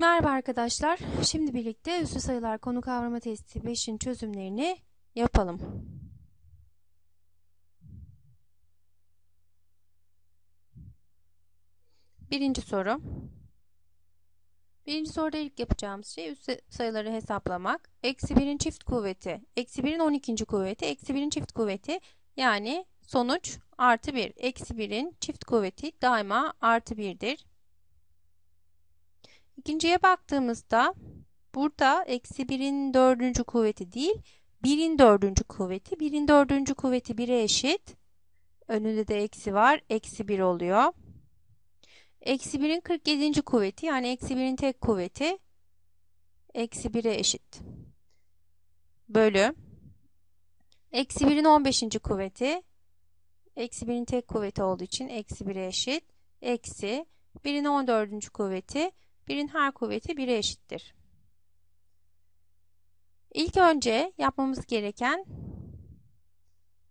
Merhaba arkadaşlar. Şimdi birlikte üslü sayılar konu kavrama testi 5'in çözümlerini yapalım. Birinci soru. Birinci soruda ilk yapacağımız şey üslü sayıları hesaplamak. Eksi 1'in çift kuvveti, eksi 1'in 12. kuvveti, eksi 1'in çift kuvveti yani sonuç artı 1. Eksi 1'in çift kuvveti daima artı 1'dir. İkinciye baktığımızda burada eksi birin dördüncü kuvveti değil birin dördüncü kuvveti. Birin dördüncü kuvveti 1'e eşit. Önünde de eksi var. Eksi 1 oluyor. Eksi birin 47. kuvveti yani eksi birin tek kuvveti eksi 1'e eşit. Bölü. Eksi birin 15. kuvveti eksi birin tek kuvveti olduğu için eksi 1'e eşit. Eksi birin 14. kuvveti 1'in her kuvveti 1'e eşittir. İlk önce yapmamız gereken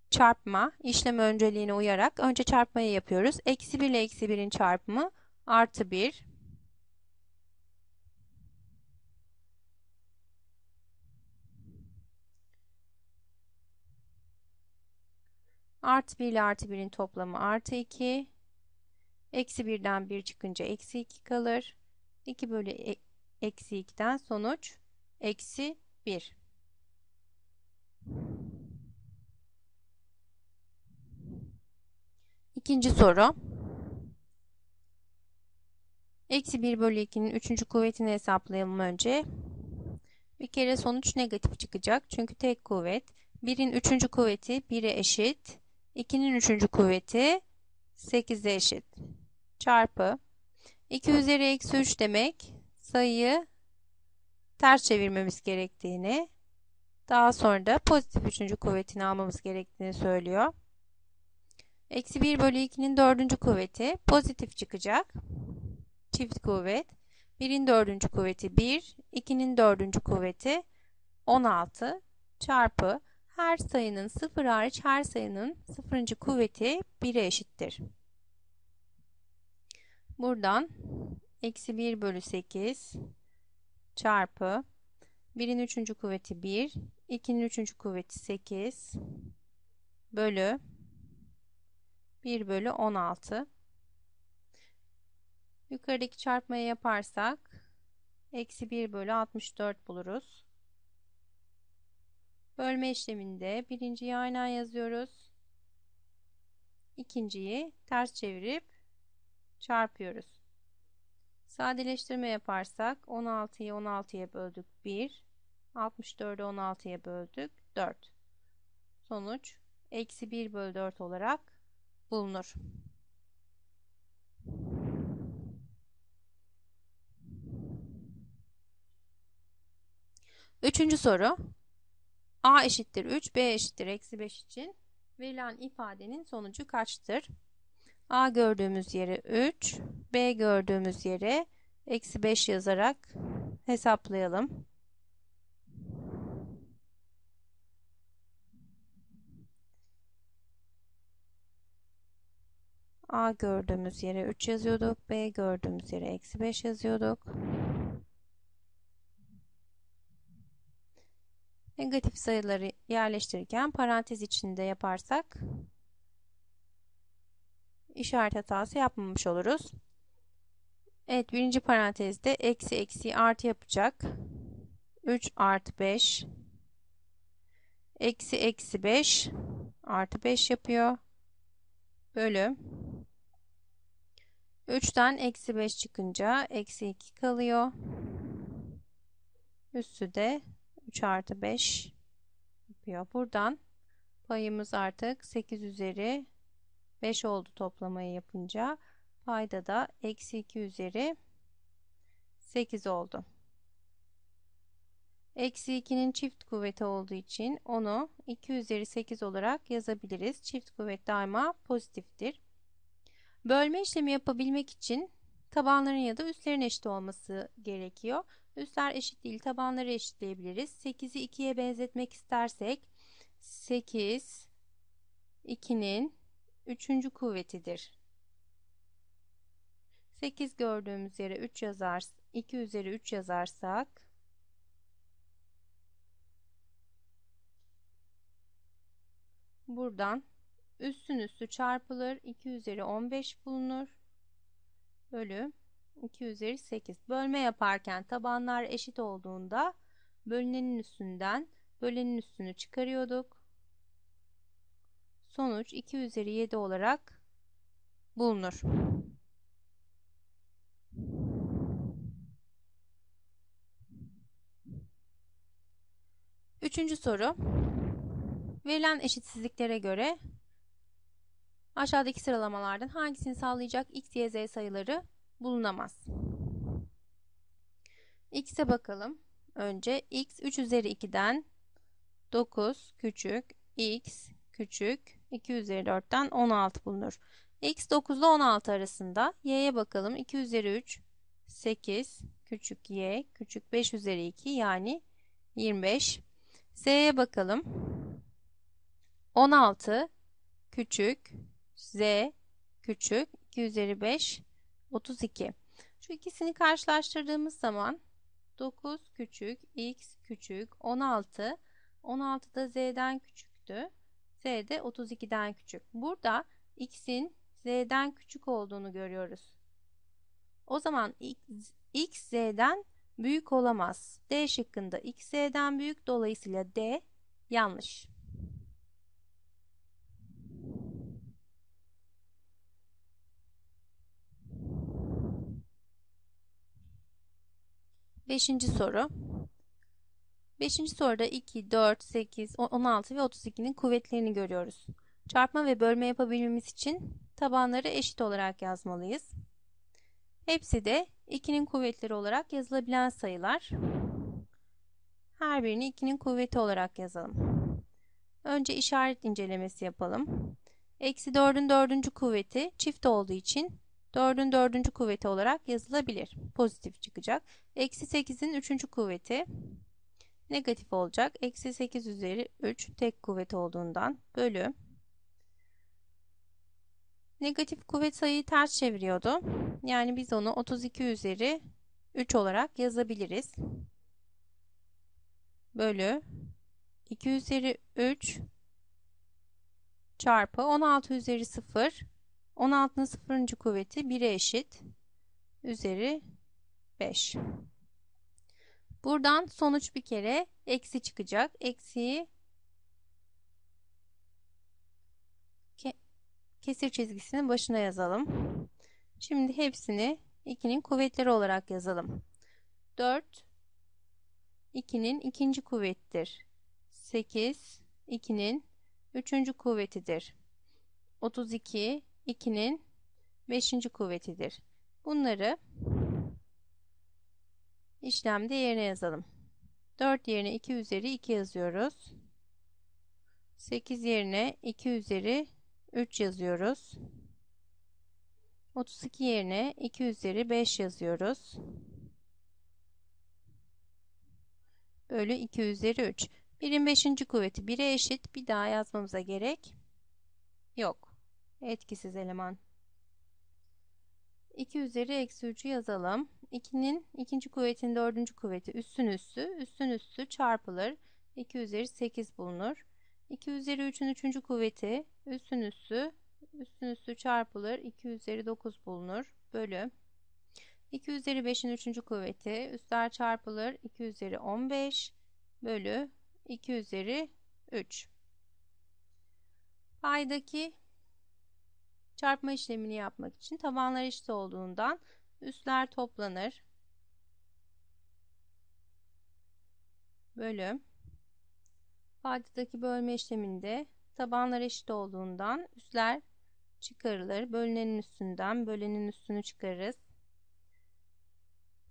çarpma işlem önceliğine uyarak önce çarpmayı yapıyoruz. Eksi 1 ile eksi 1'in çarpımı artı 1. Artı 1 ile artı 1'in toplamı artı 2. Eksi 1'den 1 çıkınca eksi 2 kalır. 2 bölü e, eksi 2'den sonuç eksi 1. İkinci soru. Eksi 1 bölü 2'nin 3. kuvvetini hesaplayalım önce. Bir kere sonuç negatif çıkacak. Çünkü tek kuvvet. 1'in 3. kuvveti 1'e eşit. 2'nin 3. kuvveti 8'e eşit. Çarpı 2 üzeri eksi 3 demek sayıyı ters çevirmemiz gerektiğini daha sonra da pozitif 3. kuvvetini almamız gerektiğini söylüyor. Eksi 1 bölü 2'nin 4. kuvveti pozitif çıkacak. Çift kuvvet. 1'in 4. kuvveti 1, 2'nin 4. kuvveti 16 çarpı her sayının 0 hariç her sayının 0. kuvveti 1'e eşittir. Buradan eksi 1 bölü 8 çarpı 1'in 3. kuvveti 1, 2'nin 3. kuvveti 8 bölü 1 bölü 16. Yukarıdaki çarpmayı yaparsak eksi 1 bölü 64 buluruz. Bölme işleminde birinciyi aynen yazıyoruz. İkinciyi ters çevirip çarpıyoruz. Sadeleştirme yaparsak 16'yı 16'ya böldük 1. 64'ü 16'ya böldük 4. Sonuç eksi 1 bölü 4 olarak bulunur. Üçüncü soru. A eşittir 3, B eşittir eksi 5 için verilen ifadenin sonucu kaçtır? A gördüğümüz yere 3, B gördüğümüz yere eksi 5 yazarak hesaplayalım. A gördüğümüz yere 3 yazıyorduk. B gördüğümüz yere eksi 5 yazıyorduk. Negatif sayıları yerleştirirken parantez içinde yaparsak işaret hatası yapmamış oluruz. Evet birinci parantezde eksi eksi artı yapacak. 3 artı 5 eksi eksi 5 artı 5 yapıyor. Bölü 3'ten eksi 5 çıkınca eksi 2 kalıyor. Üssü de 3 artı 5 yapıyor. Buradan payımız artık 8 üzeri 5 oldu toplamayı yapınca. Payda da eksi 2 üzeri 8 oldu. Eksi 2'nin çift kuvveti olduğu için onu 2 üzeri 8 olarak yazabiliriz. Çift kuvvet daima pozitiftir. Bölme işlemi yapabilmek için tabanların ya da üstlerin eşit olması gerekiyor. Üstler eşit değil, tabanları eşitleyebiliriz. 8'i 2'ye benzetmek istersek 8 2'nin üçüncü kuvvetidir. 8 gördüğümüz yere 3 yazar 2 üzeri 3 yazarsak buradan üstün üstü çarpılır 2 üzeri 15 bulunur bölü 2 üzeri 8 bölme yaparken tabanlar eşit olduğunda bölünenin üstünden bölenin üstünü çıkarıyorduk sonuç 2 üzeri 7 olarak bulunur Üçüncü soru. Verilen eşitsizliklere göre aşağıdaki sıralamalardan hangisini sağlayacak x, y, z sayıları bulunamaz. x'e bakalım. Önce x 3 üzeri 2'den 9 küçük x küçük 2 üzeri 4'ten 16 bulunur. x 9 ile 16 arasında y'ye bakalım. 2 üzeri 3 8 küçük y küçük 5 üzeri 2 yani 25 Z'ye bakalım. 16 küçük Z küçük 2 üzeri 5 32. Şu ikisini karşılaştırdığımız zaman 9 küçük x küçük 16 16 da z'den küçüktü. Z de 32'den küçük. Burada x'in z'den küçük olduğunu görüyoruz. O zaman x, z'den büyük olamaz. D şıkkında x z'den büyük dolayısıyla D yanlış. Beşinci soru. Beşinci soruda 2, 4, 8, 16 ve 32'nin kuvvetlerini görüyoruz. Çarpma ve bölme yapabilmemiz için tabanları eşit olarak yazmalıyız. Hepsi de 2'nin kuvvetleri olarak yazılabilen sayılar. Her birini 2'nin kuvveti olarak yazalım. Önce işaret incelemesi yapalım. Eksi 4'ün 4. kuvveti çift olduğu için 4'ün 4. kuvveti olarak yazılabilir. Pozitif çıkacak. Eksi 8'in 3. kuvveti negatif olacak. Eksi 8 üzeri 3 tek kuvvet olduğundan bölü. Negatif kuvvet sayıyı ters çeviriyordu. Yani biz onu 32 üzeri 3 olarak yazabiliriz. Bölü 2 üzeri 3 çarpı 16 üzeri 0 16'nın 0. kuvveti 1'e eşit üzeri 5. Buradan sonuç bir kere eksi çıkacak. Eksiyi kesir çizgisinin başına yazalım. Şimdi hepsini 2'nin kuvvetleri olarak yazalım. 4 2'nin ikinci kuvvettir. 8 2'nin üçüncü kuvvetidir. 32 2'nin beşinci kuvvetidir. Bunları işlemde yerine yazalım. 4 yerine 2 üzeri 2 yazıyoruz. 8 yerine 2 üzeri 3 yazıyoruz. 32 yerine 2 üzeri 5 yazıyoruz. Bölü 2 üzeri 3. 1'in 5. kuvveti 1'e eşit. Bir daha yazmamıza gerek yok. Etkisiz eleman. 2 üzeri eksi 3'ü yazalım. 2'nin ikinci kuvvetin dördüncü kuvveti üstün üstü. Üstün üstü çarpılır. 2 üzeri 8 bulunur. 2 üzeri 3'ün 3. kuvveti üstün üstü üstün üstü çarpılır 2 üzeri 9 bulunur bölü 2 üzeri 5'in 3. kuvveti üstler çarpılır 2 üzeri 15 bölü 2 üzeri 3 paydaki çarpma işlemini yapmak için tabanlar eşit olduğundan üstler toplanır bölü paydadaki bölme işleminde tabanlar eşit olduğundan üstler çıkarılır. Bölünenin üstünden bölenin üstünü çıkarırız.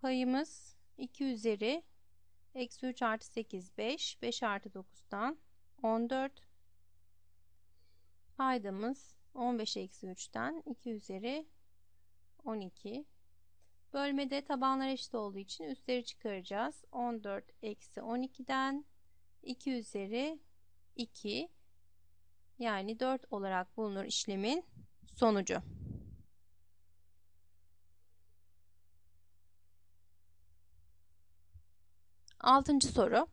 Payımız 2 üzeri eksi 3 artı 8 5 5 artı 9'dan 14 paydamız 15 eksi 3'ten 2 üzeri 12 bölmede tabanlar eşit olduğu için üstleri çıkaracağız 14 eksi 12'den 2 üzeri 2 yani 4 olarak bulunur işlemin sonucu. Altıncı soru.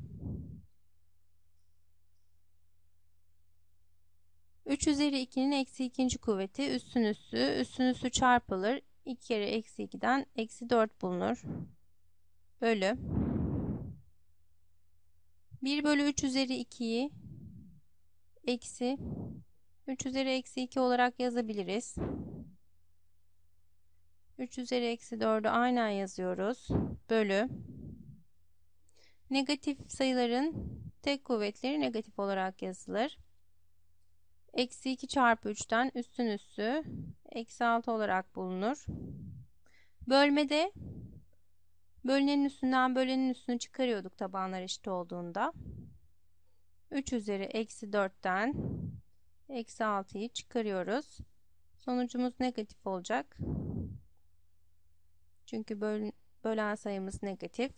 3 üzeri 2'nin eksi ikinci kuvveti üstün üssü, üstün üssü çarpılır. 2 kere eksi 2'den eksi 4 bulunur. Bölü. 1 bölü 3 üzeri 2'yi eksi 3 üzeri eksi 2 olarak yazabiliriz. 3 üzeri eksi 4'ü aynen yazıyoruz. Bölü. Negatif sayıların tek kuvvetleri negatif olarak yazılır. Eksi 2 çarpı 3'ten üstün üssü eksi 6 olarak bulunur. Bölmede bölünenin üstünden bölenin üstünü çıkarıyorduk tabanlar eşit olduğunda. 3 üzeri eksi 4'ten eksi 6'yı çıkarıyoruz. Sonucumuz negatif olacak. Çünkü böl bölen sayımız negatif.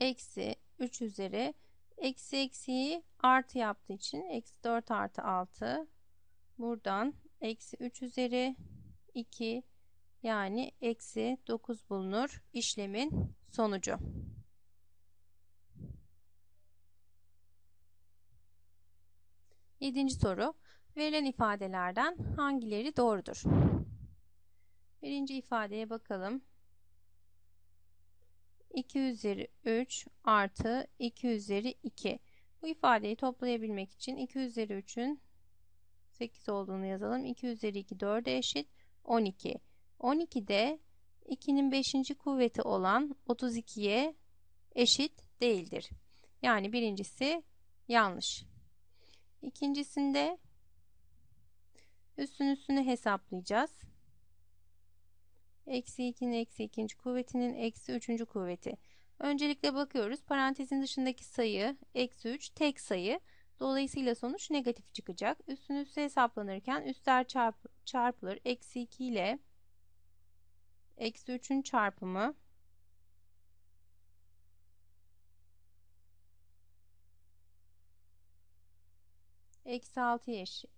Eksi 3 üzeri eksi eksiyi artı yaptığı için eksi 4 artı 6 buradan eksi 3 üzeri 2 yani eksi 9 bulunur işlemin sonucu. Yedinci soru. Verilen ifadelerden hangileri doğrudur? Birinci ifadeye bakalım. 2 üzeri 3 artı 2 üzeri 2. Bu ifadeyi toplayabilmek için 2 üzeri 3'ün 8 olduğunu yazalım. 2 üzeri 2 4'e eşit 12. 12'de 2'nin 5. kuvveti olan 32'ye eşit değildir. Yani birincisi yanlış. İkincisinde üstün üstünü hesaplayacağız. Eksi 2'nin eksi ikinci kuvvetinin eksi üçüncü kuvveti. Öncelikle bakıyoruz. Parantezin dışındaki sayı eksi 3 tek sayı. Dolayısıyla sonuç negatif çıkacak. Üstün üstü hesaplanırken üstler çarp çarpılır. Eksi 2 ile eksi 3'ün çarpımı eksi 6'ya eşit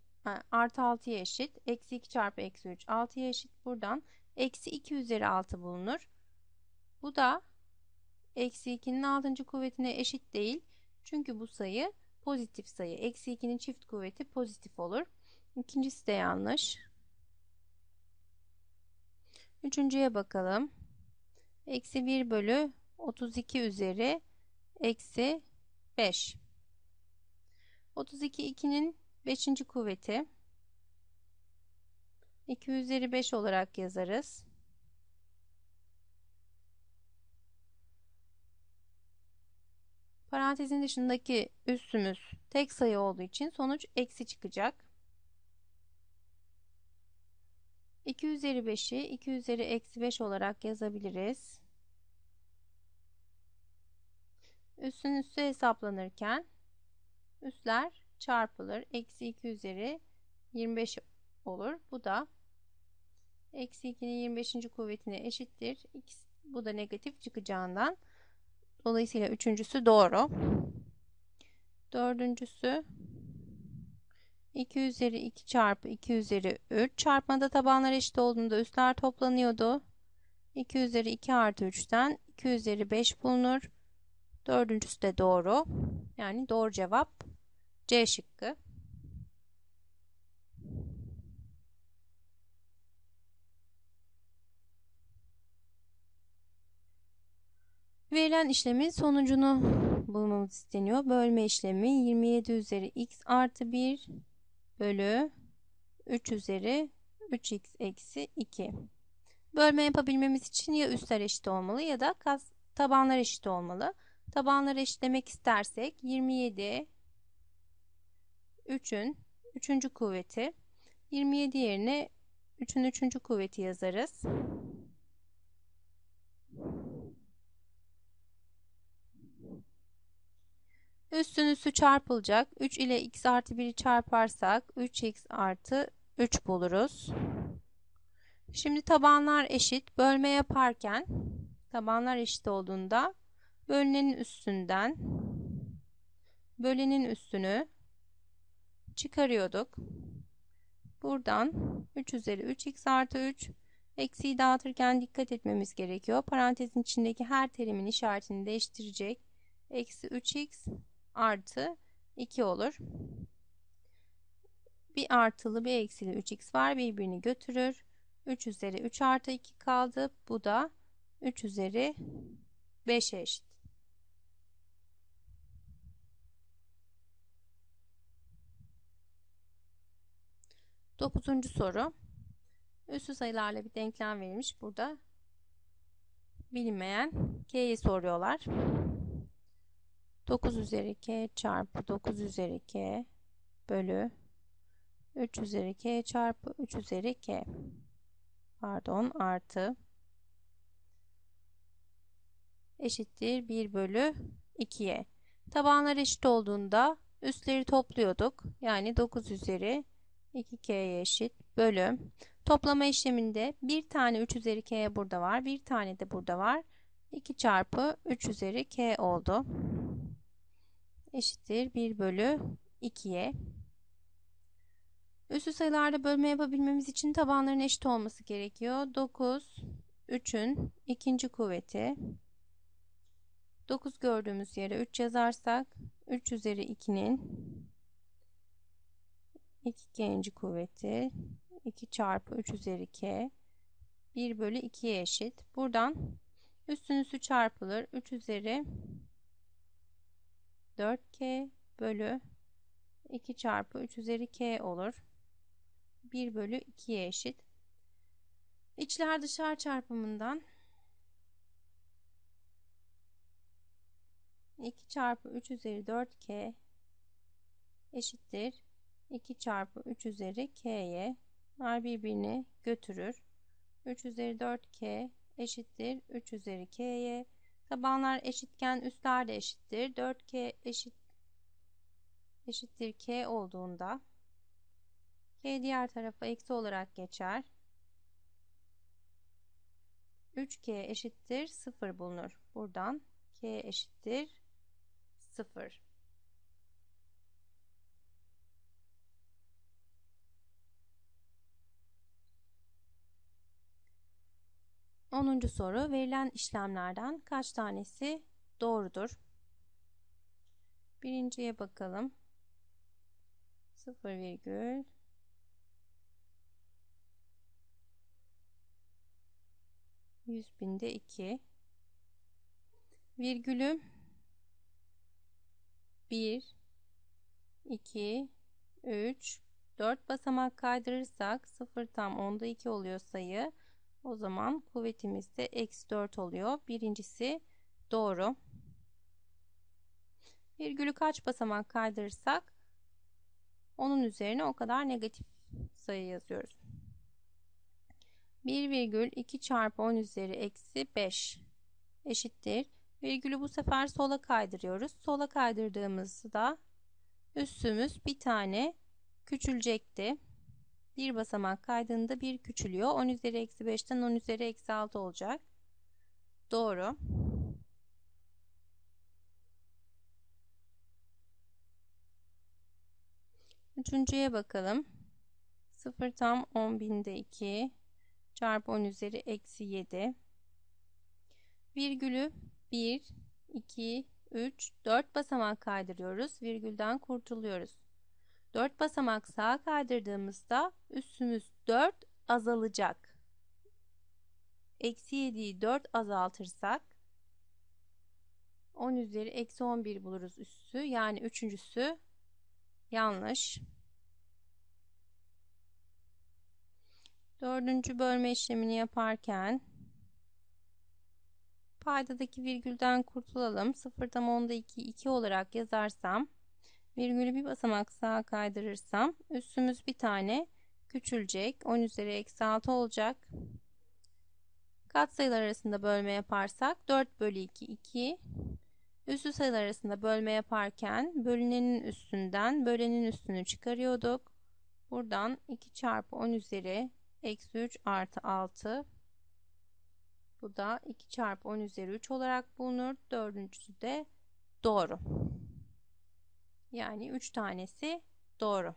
artı 6'ya eşit. Eksi 2 çarpı eksi 3 6'ya eşit. Buradan eksi 2 üzeri 6 bulunur. Bu da eksi 2'nin 6. kuvvetine eşit değil. Çünkü bu sayı pozitif sayı. Eksi 2'nin çift kuvveti pozitif olur. İkincisi de yanlış. Üçüncüye bakalım. Eksi 1 bölü 32 üzeri eksi 5. 32 2'nin 5. kuvveti. 2 üzeri 5 olarak yazarız. Parantezin dışındaki üssümüz tek sayı olduğu için sonuç eksi çıkacak. 2 üzeri 5'i 2 üzeri eksi 5 olarak yazabiliriz. Üssün üssü hesaplanırken üsler çarpılır. Eksi 2 üzeri 25 olur. Bu da Eksi 2'nin 25. kuvvetine eşittir. Bu da negatif çıkacağından. Dolayısıyla üçüncüsü doğru. Dördüncüsü 2 üzeri 2 çarpı 2 üzeri 3 çarpmada tabanlar eşit olduğunda üstler toplanıyordu. 2 üzeri 2 artı 3'ten 2 üzeri 5 bulunur. Dördüncüsü de doğru. Yani doğru cevap C şıkkı. Verilen işlemin sonucunu bulmamız isteniyor. Bölme işlemi 27 üzeri x artı 1 bölü 3 üzeri 3x eksi 2. Bölme yapabilmemiz için ya üstler eşit olmalı ya da tabanlar eşit olmalı. Tabanları eşitlemek istersek 27 3'ün 3. kuvveti 27 yerine 3'ün 3. kuvveti yazarız. Üstün üstü çarpılacak. 3 ile x artı 1'i çarparsak 3x artı 3 buluruz. Şimdi tabanlar eşit. Bölme yaparken tabanlar eşit olduğunda bölünenin üstünden bölenin üstünü çıkarıyorduk. Buradan 3 üzeri 3x artı 3 Eksiği dağıtırken dikkat etmemiz gerekiyor. Parantezin içindeki her terimin işaretini değiştirecek. Eksi 3x artı 2 olur. Bir artılı bir eksili 3x var birbirini götürür. 3 üzeri 3 artı 2 kaldı. Bu da 3 üzeri 5 eşit. Dokuzuncu soru. Üssü sayılarla bir denklem verilmiş. Burada bilinmeyen k'yi soruyorlar. 9 üzeri k çarpı 9 üzeri k bölü 3 üzeri k çarpı 3 üzeri k pardon artı eşittir 1 bölü 2'ye. Tabanlar eşit olduğunda üstleri topluyorduk. Yani 9 üzeri 2k'ye eşit bölü. Toplama işleminde bir tane 3 üzeri k burada var. Bir tane de burada var. 2 çarpı 3 üzeri k oldu. Eşittir 1 bölü 2'ye. Üstü sayılarda bölme yapabilmemiz için tabanların eşit olması gerekiyor. 9, 3'ün ikinci kuvveti. 9 gördüğümüz yere 3 yazarsak 3 üzeri 2'nin 2 ikinci kuvveti 2 çarpı 3 üzeri k 1 bölü 2'ye eşit. Buradan üstün üstü çarpılır. 3 üzeri 4k bölü 2 çarpı 3 üzeri k olur. 1 bölü 2'ye eşit. İçler dışlar çarpımından 2 çarpı 3 üzeri 4k eşittir 2 çarpı 3 üzeri k'ye bunlar birbirini götürür 3 üzeri 4k eşittir 3 üzeri k'ye tabanlar eşitken üstler de eşittir. 4k eşit eşittir k olduğunda k diğer tarafa eksi olarak geçer. 3k eşittir 0 bulunur. Buradan k eşittir 0. Onuncu soru verilen işlemlerden kaç tanesi doğrudur? Birinciye bakalım. 0 virgül 100 binde 2 virgülü 1 2 3 4 basamak kaydırırsak 0 tam onda 2 oluyor sayı. O zaman kuvvetimiz de eksi 4 oluyor. Birincisi doğru. Virgülü kaç basamak kaydırırsak onun üzerine o kadar negatif sayı yazıyoruz. 1 virgül 2 çarpı 10 üzeri eksi 5 eşittir. Virgülü bu sefer sola kaydırıyoruz. Sola kaydırdığımızda üssümüz bir tane küçülecekti. Bir basamak kaydığında bir küçülüyor. 10 üzeri eksi 5'ten 10 üzeri eksi 6 olacak. Doğru. Üçüncüye bakalım. 0 tam 10 binde 2 çarpı 10 üzeri eksi 7 virgülü 1, 2, 3, 4 basamak kaydırıyoruz. Virgülden kurtuluyoruz. 4 basamak sağa kaydırdığımızda üssümüz 4 azalacak. Eksi 7'yi 4 azaltırsak 10 üzeri eksi 11 buluruz üssü. Yani üçüncüsü yanlış. Dördüncü bölme işlemini yaparken paydadaki virgülden kurtulalım. 0'dan 10'da 2, 2 olarak yazarsam virgülü bir basamak sağa kaydırırsam üstümüz bir tane küçülecek. 10 üzeri eksi 6 olacak. Katsayılar arasında bölme yaparsak 4 bölü 2 2. Üstü sayılar arasında bölme yaparken bölünenin üstünden bölenin üstünü çıkarıyorduk. Buradan 2 çarpı 10 üzeri eksi 3 artı 6 bu da 2 çarpı 10 üzeri 3 olarak bulunur. Dördüncüsü de doğru. Yani 3 tanesi doğru.